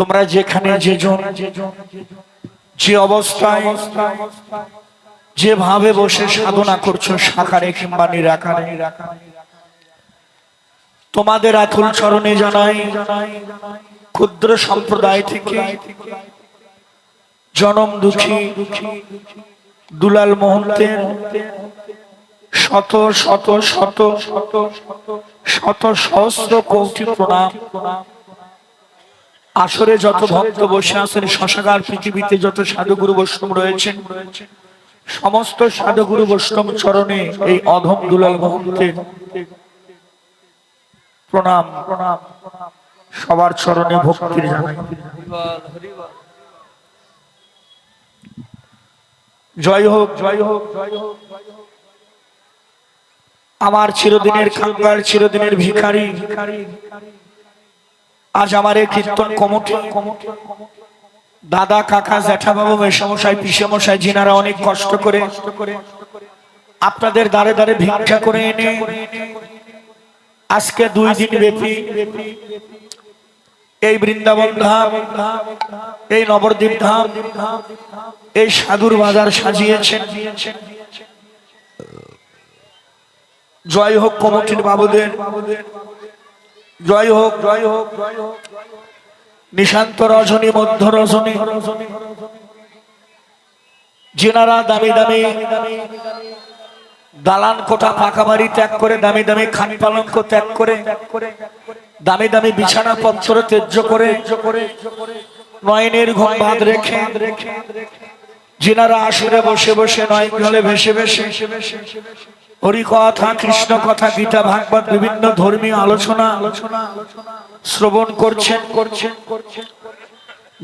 তোমরা যেখানে যে জন যে অবস্থায় যেভাবে বসে সাধনা করছ সাকারে কিংবা নিরাকারে তোমাদের আতুল চরণে জানাই ক্ষুদ্র সম্প্রদায় থেকে জনম দুঃখী দুলাল মোহন্তের শত শত শত শত শত সহস্র কোটি প্রণাম। আসরে যত ভক্ত বসে আছেন শশাগার পৃথিবীতে যত সাধুগুরু বৈষ্ণব রয়েছেন সমস্ত সাধুগুরু বৈষ্ণব চরণে এই অধম দুলাল মহন্তের প্রণাম প্রণাম সবার চরণে ভক্তির জানাই। জয় হোক জয় হোক জয় হোক। আমার চিরদিনের খাঙ্গার চিরদিনের ভিখারি। ভিখারি ভিখারি। আজ আমার এই কীর্তন দাদা, কাকা জ্যাঠা বাবু মেশামশাই, পিসেমশাই যিনারা অনেক কষ্ট করে আপনাদের দ্বারে দ্বারে ভিক্ষা করে এনে আজকে দুই দিন ব্যাপী এই বৃন্দাবন ধাম, এই নবদ্বীপ ধাম, এই সাধুর বাজার সাজিয়েছেন। জয় হোক কমিটির বাবুদের। জয় হোক জয় হোক জয় হোক। নিশান্ত রজনী, মধ্য রজনী। যেনারা দামি দামি দালান কোঠা পাকা বাড়ি ত্যাগ করে, দামি দামি খান পালঙ্ক ত্যাগ করে, দামি দামি বিছানা পত্র তেজ্য করে, নয়নের ঘুম বাঁধ রেখে যিনারা আসরে বসে বসে নয় জলে ভেসে ভেসে। হরি কথা কৃষ্ণ কথা, গীতা, ভাগবত, বিভিন্ন ধর্মীয় আলোচনা আলোচনা শ্রবণ করছেন। করছেন করছেন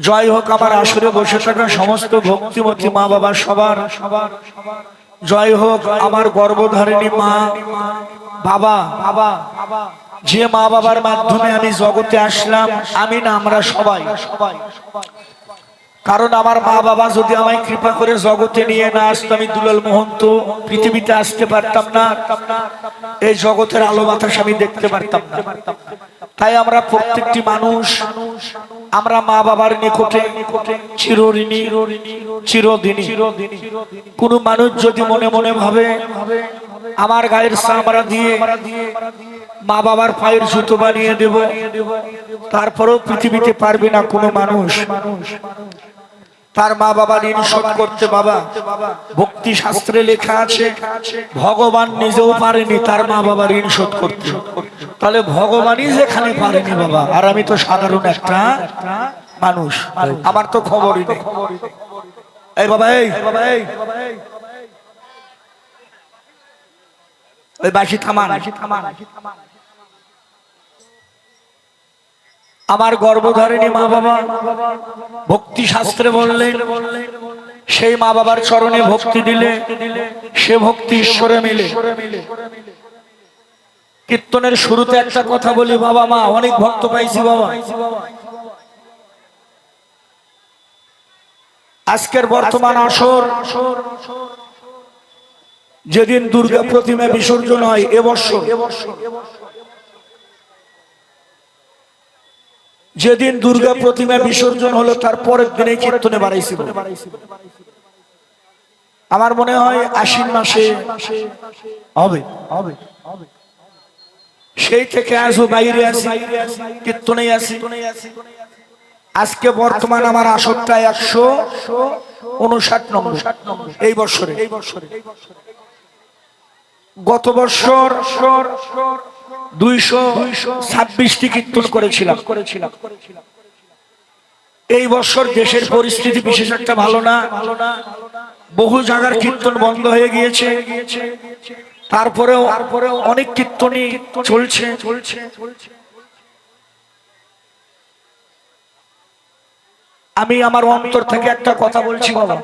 জয় হোক আমার আসরে বসে থাকা সমস্ত ভক্তিমতী মা বাবা সবার। সবার জয় হোক আমার গর্ভধারিণী মা বাবা। বাবা যে মা বাবার মাধ্যমে আমি জগতে আসলাম, আমি না, আমরা সবাই সবাই সবাই। কারণ আমার মা বাবা যদি আমায় কৃপা করে জগতে নিয়ে না আসতো, আমি দুলাল মহন্ত, পৃথিবীতে আসতে পারতাম না। এই জগতের আলো বাতাস আমি দেখতে পারতাম না। তাই আমরা প্রত্যেকটি মানুষ, আমরা মা বাবার নিকটে চিরঋণী, চিরদিনী। কোন মানুষ যদি মনে মনে ভাবে, আমার গায়ের সামরা দিয়ে মা বাবার পায়ের জুতো বানিয়ে দেব, তারপরেও পৃথিবীতে পারবে না কোনো মানুষ। তার মা বাবা ঋণ শোধ করতে বাবা। ভক্তি শাস্ত্রে লেখা আছে ভগবান নিজেও পারেনি তার মা বাবা ঋণ শোধ করতে। তাহলে ভগবানই যেখানে পারেনি বাবা। আর আমি তো সাধারণ একটা মানুষ। আমার তো খবরই নেই। এই বাবা এই। বাবা এই। ওই বাসি থামান। থামান। আমার গর্ভধারিণী মা বাবা ভক্তি শাস্ত্রে বললেন, সেই মা বাবার চরণে ভক্তি দিলে সে ভক্তি ঈশ্বরে মিলে। কীর্তনের শুরুতে একটা কথা বলি, বাবা মা, অনেক ভক্ত পাইছি বাবা। আজকের বর্তমান আসর, যেদিন দুর্গা প্রতিমা বিসর্জন হয় এবছর যেদিন দুর্গা প্রতিমা বিসর্জন হলো, তার পরের দিনে কীর্তনে বাড়াইছিল। আমার মনে হয় আশ্বিন মাসে হবে। হবে সেই থেকে আসব বাইরে আসি কীর্তনে আসি আজকে বর্তমান আমার আসরটা একশো উনষাট নম্বর, এই বছরে এই বছরে গত বছর ছাব্বিশটি কীর্তন করেছিলাম। এই বছর দেশের পরিস্থিতি বিশেষ একটা ভালো না। বহু জায়গার কীর্তন বন্ধ হয়ে গিয়েছে। তারপরেও অনেক কীর্তনই চলছে চলছে। আমি আমার অন্তর থেকে একটা কথা বলছি বাবা।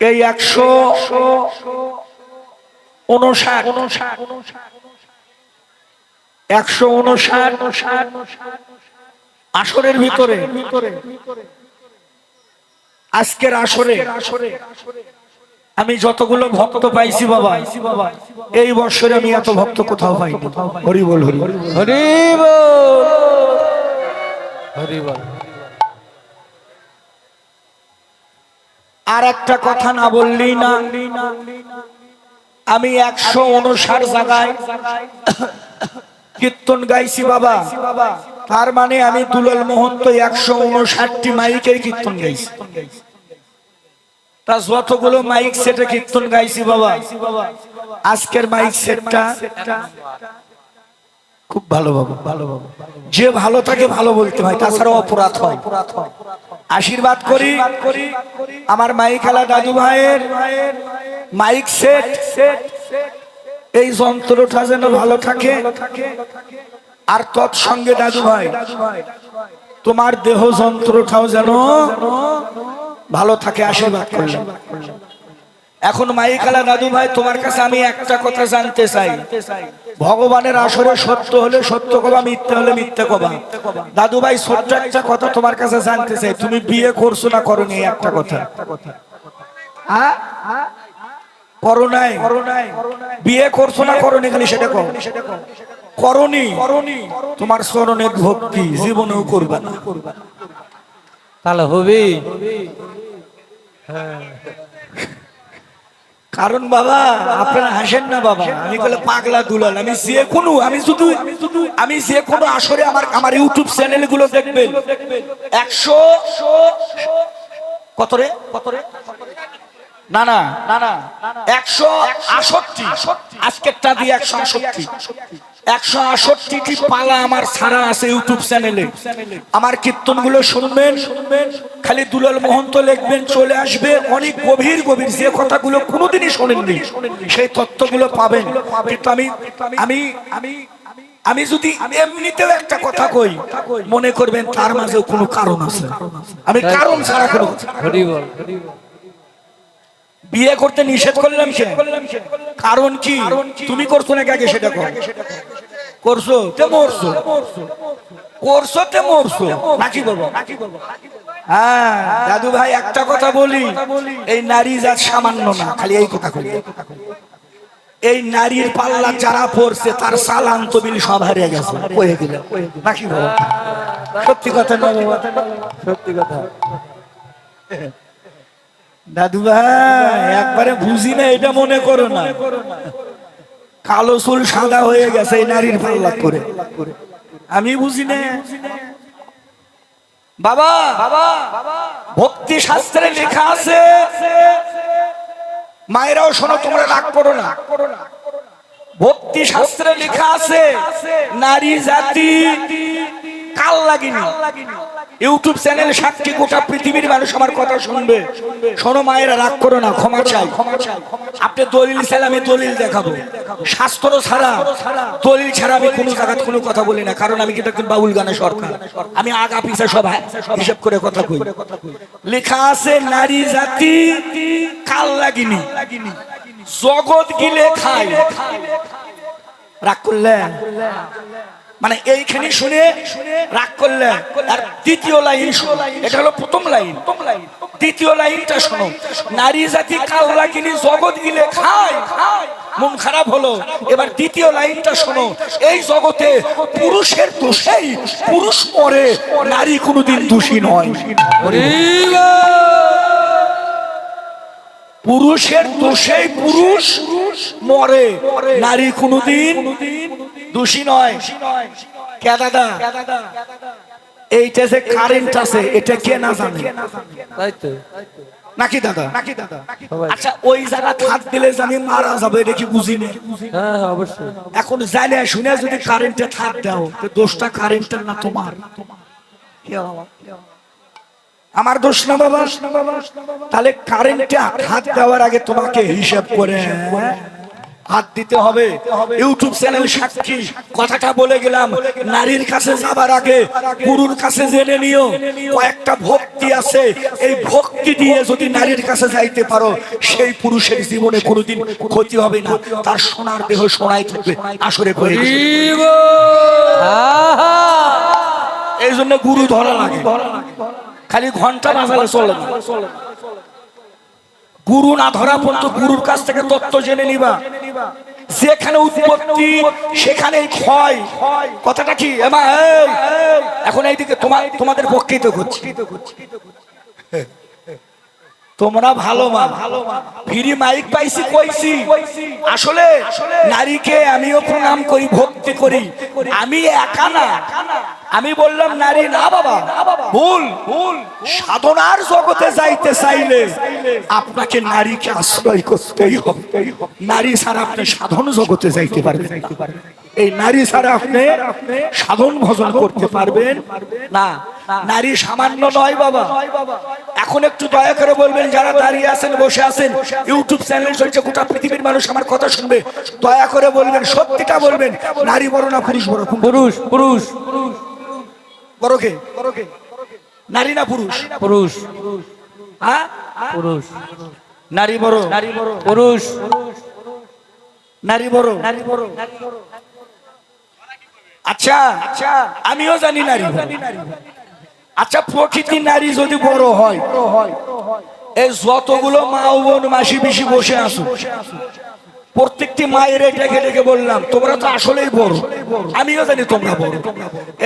এই একশো উনষাট একশো উনষাট আসরের ভিতরে। আজকের আসরে আমি যতগুলো ভক্ত পাইছি বাবা এই বছরে আমি এত ভক্ত কোথাও পাই হরি বল হরি হরি হরি বল। আর একটা কথা না বললি না আমি একশো উনষাট জায়গায় কীর্তন গাইছি বাবা। তার মানে আমি দুলাল মোহন্ত একশো উনষাটটি মাইকের কীর্তন গাইছি। তা যতগুলো মাইক সেটে কীর্তন গাইছি বাবা। আজকের মাইক সেটটা খুব ভালো বাবা। ভালো বাবা যে ভালো থাকে ভালো বলতে হয়, তাছাড়া অপরাধ হয়। আশীর্বাদ করি আমার মাইকালা দাদু ভাইয়ের। মাইক সেট সেট এই যন্ত্রটা যেন ভালো থাকে। আর তৎসঙ্গে দাদু ভাই, তোমার দেহ যন্ত্রটাও যেন ভালো থাকে, আশীর্বাদ করলাম এখন মাইকালা দাদু ভাই, তোমার কাছে আমি একটা কথা জানতে চাই। ভগবানের আসরে সত্য হলে সত্য কবা, মিথ্যে হলে মিথ্যে কবা। দাদু ভাই, ছোট্ট একটা কথা তোমার কাছে জানতে চাই। তুমি বিয়ে করছ না এই একটা কথা। হ্যাঁ? করো নাই। বিয়ে করছ না করনি খালি সেটা কও। করনি তোমার চরণের ভক্তি জীবনেও করবা না। তাহলে হবি? কারণ বাবা আপনারা হাসেন না বাবা। আমি বলে পাগলা দুলাল আমি যে কোনো আমি শুধু আমি যে কোনো আসরে আমার আমার ইউটিউব চ্যানেলগুলো দেখবেন। একশো কত রে কত রে? না না না না একশো আষট্টি আজকেরটা দিয়ে একশো আষট্টি একশো আষট্টিটি পালা আমার ছাড়া আছে ইউটিউব চ্যানেলে। আমার কীর্তনগুলো শুনবেন? খালি দুলাল মহন্ত লিখবেন চলে আসবে। অনেক গভীর গভীর। যে কথাগুলো কোনোদিনই শোনেননি সেই তত্ত্বগুলো পাবেন। কিন্তু আমি আমি আমি আমি যদি এমনিতেও একটা কথা কই মনে করবেন তার মাঝেও কোনো কারণ আছে। আমি কারণ ছাড়া কোনো বিয়ে করতে নিষেধ করলাম সে কারণ কি? তুমি করছ নাকি আগে সেটা কর করছ? তে মরছো করছ তে মরছো? নাকি বলব? হ্যাঁ দাদু ভাই একটা কথা বলি। এই নারী জাত সামান্য না খালি এই কথা বলি এই নারীর পাল্লা যারা পড়ছে তার সালান তবিল সব হারিয়ে গেছে। কয়ে দিল নাকি বলো সত্যি কথা না সত্যি কথা। দাদু ভাই, একবারে বুঝি না, এটা মনে করো না। কালো চুল সাদা হয়ে গেছে এই নারীর পাল্লা করে। আমি বুঝি না। বাবা বাবা, ভক্তি শাস্ত্রে লেখা আছে, মায়েরাও শোনো, তোমরা রাগ করো না। ভক্তি শাস্ত্রে লেখা আছে, নারী জাতি কাল লাগিনি। ইউটিউব চ্যানেল সাক্ষী গোটা পৃথিবীর মানুষ আমার কথা শুনবে। শোনো মায়েরা, রাগ করো না, ক্ষমা চাই। আপনি দলিল চাইলে আমি দলিল দেখাবো। শাস্ত্র ছাড়া, দলিল ছাড়া আমি কোনো জায়গায় কোনো কথা বলি না, কারণ আমি কিন্তু একজন বাউল গানে সরকার। আমি আগা পিছা সব হিসাব করে কথা কই। লেখা আছে, নারী জাতি কাল লাগিনি। জগৎ গিলে খায়। রাগ করলেন? মানে এইখানে শুনে রাগ করলে আর দ্বিতীয় লাইন এটা হলো প্রথম লাইন। দ্বিতীয় লাইনটা শোনো নারী জাতি কাল লাগিনি জগৎ গিলে খায়। মন খারাপ হলো। এবার দ্বিতীয় লাইনটা শোনো এই জগতে পুরুষের দোষেই পুরুষ মরে নারী কোনোদিন দোষী নয়। পুরুষের দোষেই পুরুষ মরে নারী কোনোদিন দোষী নয়। কে দাদা? এইটা যে কারেন্ট আছে এটা কে না জানে? তাই তো। নাকি দাদা? নাকি দাদা? আচ্ছা ওই জায়গা হাত দিলে জানি মারা যাবে এটা কি বুঝি না? হ্যাঁ হ্যাঁ, অবশ্যই। এখন জানে শুনে যদি কারেন্টে হাত দাও তো দোষটা কারেন্টের না তোমার? কে বাবা? আমার দোষ না বাবা? তাহলে কারেন্টে হাত দেওয়ার আগে তোমাকে হিসাব করে। হাত দিতে হবে। ইউটিউব চ্যানেল সাক্ষী। কথাটা বলে গেলাম নারীর কাছে যাবার আগে গুরুর কাছে জেনে নিও কয়েকটা ভক্তি আছে। এই ভক্তি দিয়ে যদি নারীর কাছে যাইতে পারো সেই পুরুষের জীবনে কোনোদিন ক্ষতি হবে না। তার সোনার দেহ সোনাই থাকবে আসরে করে! এই জন্য গুরু ধরা লাগে। খালি ঘণ্টা বাজালে চলে না। গুরু না ধরা পর্যন্ত গুরুর কাছ থেকে তত্ত্ব জেনে নিবা। যেখানে উৎপত্তি সেখানে ক্ষয়। কথাটা কি? এখন এইদিকে তোমার তোমাদের পক্ষেই তো করছি। তোমরা ভালো মা। ভালো মা ফ্রি মাইক পাইছি কইছি। আসলে নারীকে আমিও প্রণাম করি, ভক্তি করি। আমি একা না। আমি বললাম, নারী, না বাবা, ভুল। ভুল সাধনার জগতে যাইতে চাইলে আপনাকে নারীকে আশ্রয় করতেই হবে। নারী ছাড়া আপনি সাধন জগতে যাইতে পারবেন। এই নারী ছাড়া আপনি সাধন ভজন করতে পারবেন? না নারী সামান্য নয় বাবা। এখন একটু দয়া করে বলবেন যারা দাঁড়িয়ে আছেন বসে আছেন ইউটিউব চ্যানেল চলছে গোটা পৃথিবীর মানুষ আমার কথা শুনবে। দয়া করে বলবেন সত্যিটা বলবেন নারী বড় না পুরুষ বড়? কোনটা? পুরুষ পুরুষ। বড় কে? নারী না পুরুষ? পুরুষ। হ্যাঁ? পুরুষ। নারী বড়? নারী বড় পুরুষ। নারী বড়? নারী বড়। আচ্ছা আচ্ছা আচ্ছা আমিও জানি নারী। আচ্ছা প্রকৃতি নারী যদি বড় হয়, এই যতগুলো মা বোন মাসি পিসি বসে আসো প্রত্যেকটি মায়ের ডেকে ডেকে বললাম তোমরা তো আসলেই বড়। আমিও জানি তোমরা বড়।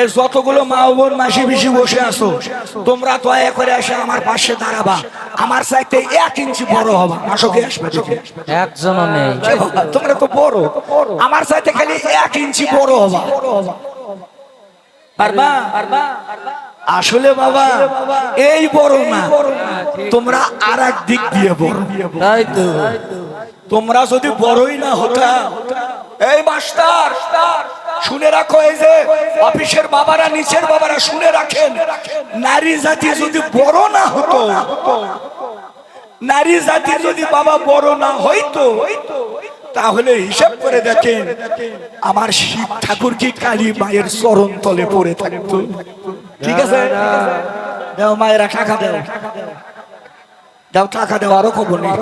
এই যতগুলো মা বোন মাসি পিসি বসে আসো তোমরা দয়া করে এসে আমার পাশে দাঁড়াবা। আমার চাইতে এক ইঞ্চি বড় হবা। আসকে আসবে দেখে। একজনও নেই। তোমরা তো বড়। আমার সাথে খালি এক ইঞ্চি বড় হবা। পারবা? আসলে বাবা এই বড় না। তোমরা আর এক দিক দিয়ে বড়। তাই তো। তোমরা যদি বড়ই না হতা, এই মাস্টার, শুনে রাখো এই যে অফিসের বাবারা, নিচের বাবারা শুনে রাখেন, নারী জাতি যদি বড় না হতো, নারী জাতি যদি বাবা বড় না হইতো, তাহলে হিসাব করে দেখেন, আমার শিব ঠাকুর কি কালী মায়ের চরণ তলে পড়ে থাকতো? ঠিক আছে? দেও মায়েরা টাকা দেও। দাও টাকা দেও, আরও খবর নেই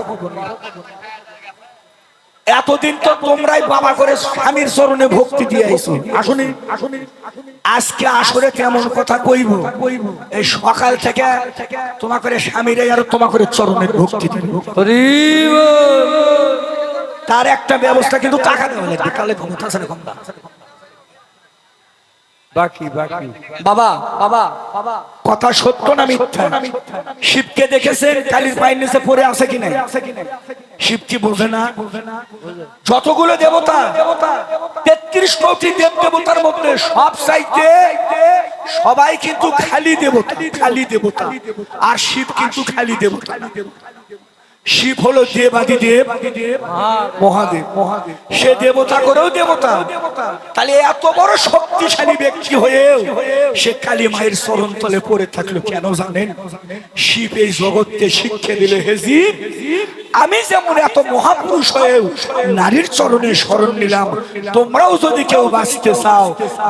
এতদিন তো তোমরাই বাবা করে স্বামীর চরণে ভক্তি দিয়ে আইছো। আসুনি। আজকে আসরে কেমন কথা কইব? এই সকাল থেকে তোমা করে স্বামীর আর তোমা করে চরণের ভক্তি তার একটা ব্যবস্থা কিন্তু টাকা দেওয়া লাগবে তাহলে ক্ষমতা আছে না ক্ষমতা? বাকি বাকি। বাবা বাবা। বাবা কথা সত্য না মিথ্যা? শিবকে দেখেছেন কালীর পায়ের নিচে পড়ে আছে কি নাই? শিব কি বোঝে না? যতগুলো দেবতা তেত্রিশ কোটি দেব দেবতার মধ্যে সব চাইতে সবাই কিন্তু খালি দেবতা খালি দেবতা। আর শিব কিন্তু খালি দেবতা। শিব হলো দেবাদি দেব। মহাদেব। মহাদেব সে দেবতা করেও দেবতা। তাহলে এত বড় শক্তিশালী ব্যক্তি হয়েও সে কালী মায়ের চরণ তলে পড়ে থাকল কেন জানেন? শিব এই জগৎকে শিক্ষা দিলে হে জীব, আমি যেমন এত মহাপুরুষ হয়েও নারীর চরণে স্মরণ নিলাম তোমরাও যদি কেউ বাঁচতে চাও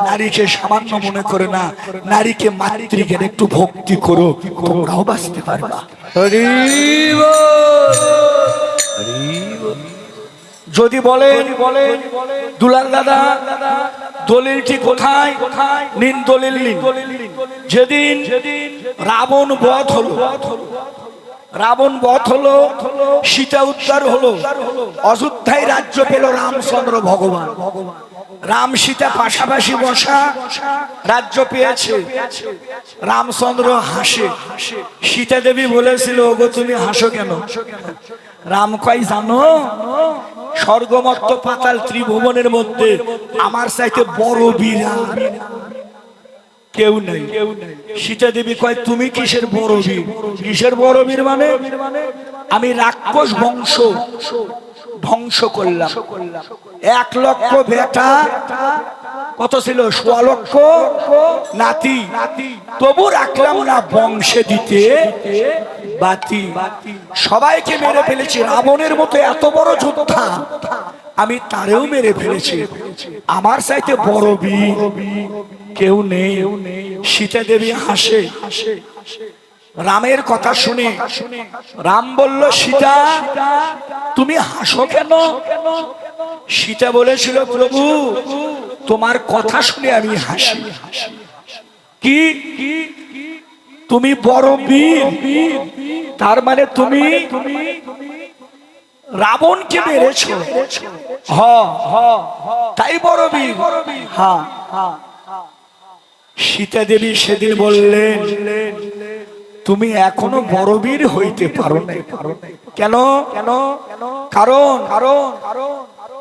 নারীকে সামান্য মনে করে না নারীকে মাতৃকের একটু ভক্তি করো তোমরাও বাঁচতে পারবা। যদি বলেন বলেন দুলাল দাদা দলিলটি কোথায়? নিন দলিল যেদিন রাবণ বধ হলো রাবণ বধ হলো সীতা উদ্ধার হলো অযোধ্যায় রাজ্য পেল রামচন্দ্র ভগবান ভগবান। রাম সীতা পাশাপাশি বসা রাজ্য পেয়েছে। রামচন্দ্র হাসে। সীতা দেবী বলেছিল, ওগো, তুমি হাসো কেন? রাম কয়, জানো, স্বর্গমত্ত পাতাল ত্রিভুবনের মধ্যে আমার চাইতে বড় বিরাট কেউ নেই। সীতা দেবী কয়, তুমি কিসের বড় বীর? কিসের বড় বীর মানে? আমি রাক্ষস বংশ। ধ্বংস করলাম। এক লক্ষ বেটা, কত ছিল? লক্ষ নাতি। তবু রাখলাম না বংশে দিতে, বাতি। সবাইকে মেরে ফেলেছি। রাবণের মতো এত বড় যোদ্ধা, আমি তারেও মেরে ফেলেছি। আমার চাইতে বড় বীর কেউ নেই। সীতা দেবী হাসে। রামের কথা শুনে। রাম বলল, সীতা, তুমি হাসো কেন? সীতা বলেছিল, প্রভু, তোমার কথা শুনে আমি হাসি। কি? তুমি বড় বীর। তার মানে তুমি রাবণকে মেরেছ। হ তাই বড় বীর। হ্যাঁ সীতা দেবী সেদিন বললেন তুমি এখনও বড় বীর হইতে পারো কেন কেন? কারণ কারণ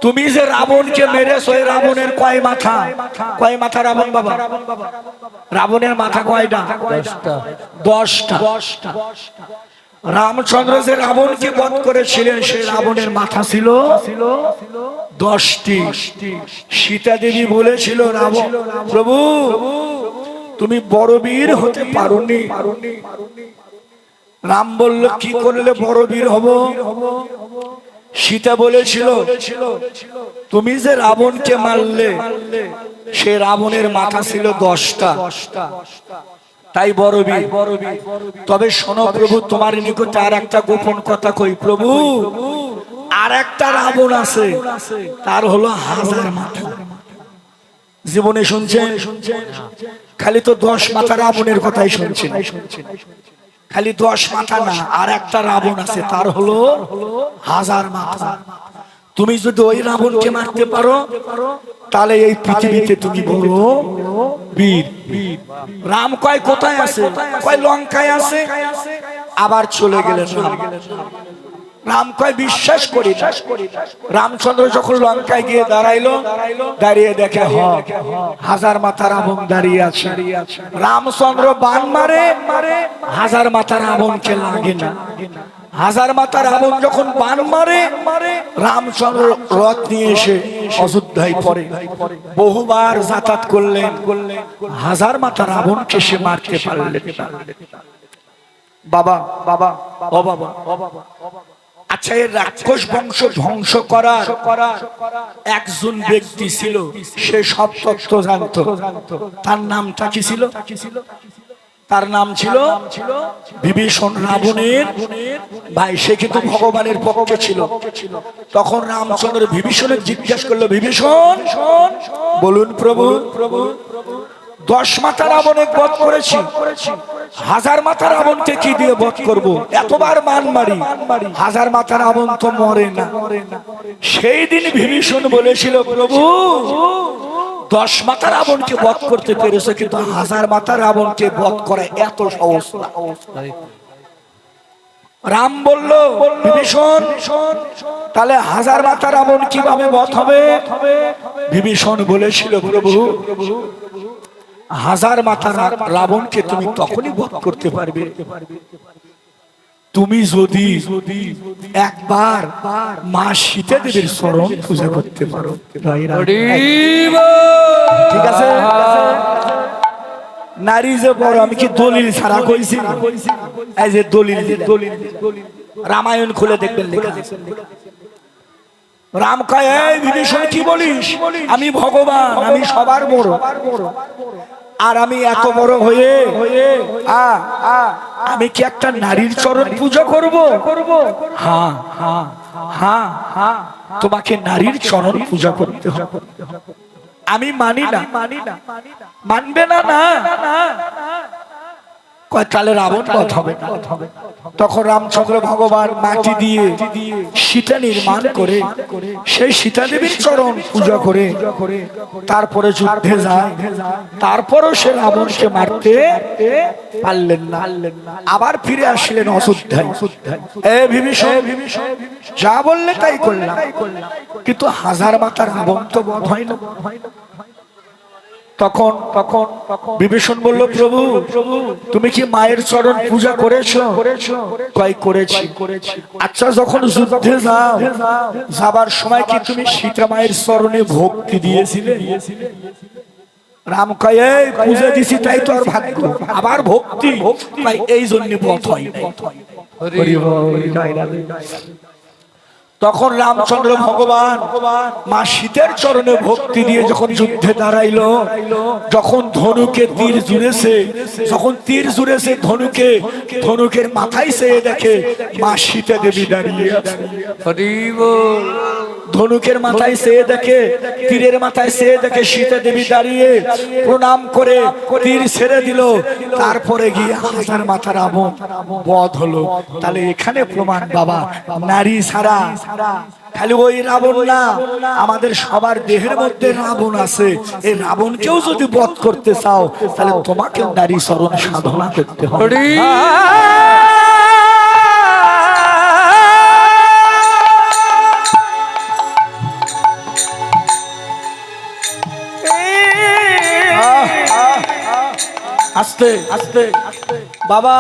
তুমি যে রাবণকে মেরেছো এই রাবণের কয় মাথা? কয় মাথা রাবণ বাবা? রাবণের মাথা কয়টা? দশটা। দশটা। রামচন্দ্র যে রাবণকে বধ করেছিলেন সেই রাবণের মাথা ছিল দশটি। সীতা দেবী বলেছিল রাবণ প্রভু তুমি বড় বীর হতে পারোনি। রাম বলল, কি করলে বড় বীর হব? সীতা বলেছিল, তুমি যে রাবণকে মারলে, সে রাবণের মাথা ছিল দশটা। তাই বড় বীর। তবে শোনো প্রভু, তোমার নিকটে আর একটা গোপন কথা কই প্রভু। আর একটা রাবণ আছে, তার হলো হাজার মাথা। জীবনে শুনছেন? খালি তো দশ মাথা রাবণের কথাই শুনছেন। খালি দশ মাথা না, আর একটা রাবণ আছে, তার হলো হাজার মাথা তুমি যদি ওই রাবণকে মারতে পারো, তাহলে এই পৃথিবীতে তুমি বড় বীর। রাম কয়, কোথায় আছে? কয়, লঙ্কায় আছে? আবার চলে গেলেন রাম রাম কয়, বিশ্বাস করি রামচন্দ্র যখন লঙ্কায় গিয়ে দাঁড়াইলো, দাঁড়িয়ে দেখে হাজার মাথা রাবণ দাঁড়িয়ে আছে। রামচন্দ্র বান মারে, হাজার মাথা রাবণকে লাগে না। হাজার মাথা রাবণ যখন বান মারে, রামচন্দ্র রথ নিয়ে এসে অযোধ্যায় পড়ে। বহুবার যাতায়াত করলেন, হাজার মাথা রাবণকে সে মারতে পারলেন না। বাবা ও বাবা ও বাবা। আচ্ছা রাক্ষস বংশ ধ্বংস করার একজন ব্যক্তি ছিল, সে সব তত্ত্ব জানতো। তার নামটা কি ছিল? তার নাম ছিল বিভীষণ রাবণের ভাই, সে কিন্তু ভগবানের পক্ষে ছিল। তখন রামচন্দ্র বিভীষণের জিজ্ঞেস করল, বিভীষণ, বলুন প্রভু প্রভু দশ মাথা রাবণে বধ করেছি হাজার মাথা রাবণকে কি দিয়ে বধ করব? এতবার মান মারি। হাজার মাথা রাবণ তো মরে না। সেই দিন বিভীষণ বলেছিল, প্রভু, দশ মাথা রাবণকে বধ করতে পেরেছে, কিন্তু হাজার মাথা রাবণকে বধ করা এত সহজ রাম বলল বিভীষণ তাহলে হাজার মাথা রাবণ কীভাবে বধ হবে? বিভীষণ বলেছিল, প্রভু হাজার মাথার রাবণকে তুমি তখনই বধ করতে পারবে। তুমি যদি একবার মা সীতা দেবীর স্মরণ পূজা করতে পারো। ঠিক আছে? নারী যে বড়, আমি কি দলিল ছাড়া কইছি? এই যে দলিল দিলেন। রামায়ণ খুলে দেখবেন লেখা। রাম কয় বিভীষণ, কি বলিস? আমি ভগবান, আমি সবার বড়। আর আমি এত বড় হয়ে আমি কি একটা নারীর চরণ পুজো করব? হ্যাঁ হ্যাঁ হ্যাঁ হ্যাঁ তোমাকে নারীর চরণ পূজা করতে হবে। আমি মানি না মানি না। মানবে না না? তাহলে রাবণ বধ হবে। তখন রামচন্দ্র ভগবান মাটি দিয়ে সীতা নির্মাণ করে সেই সীতা দেবীর চরণ পূজা করে তারপরে যুদ্ধে যায়। তারপরও সে রাবণকে মারতে পারলেন না। আবার ফিরে আসলেন অযোধ্যায়। এ বিভীষণ, যা বললে তাই করলাম। কিন্তু হাজার মাথার রাবণ তো বধ হয় না। তখন তখন বিভীষণ বলল প্রভু তুমি কি মায়ের চরণ পূজা করেছ কয় করেছি আচ্ছা যখন যুদ্ধে যাও যাবার সময় কি তুমি সীতা মায়ের চরণে ভক্তি দিয়েছিলে রাম কয় পূজা দিছি তাই তো আর ভাগ্য আবার ভক্তি এই জন্য পথ হয়। তখন রামচন্দ্র ভগবান মা সীতার চরণে ভক্তি দিয়ে যখন যুদ্ধে দাঁড়াইলো যখন ধনুকে তীর জুড়েছে যখন তীর জুড়েছে ধনুকে ধনুকের মাথায় সে দেখে মা সীতা দেবী দাঁড়িয়ে আছে। ধনুকের মাথায় সে দেখে তীরের মাথায় সে দেখে সীতা দেবী দাঁড়িয়ে প্রণাম করে তীর ছেড়ে দিল। তারপরে গিয়ে হাজার মাথার রাবণ বধ হলো। তাহলে এখানে প্রমাণ বাবা। নারী ছাড়া খালি ওই রাবণ না আমাদের সবার দেহের মধ্যে রাবণ আছে। এই রাবণকেও যদি বধ করতে চাও তাহলে তোমাকে নারী চরণ সাধনা করতে হবে। আস্তে আস্তে। বাবা।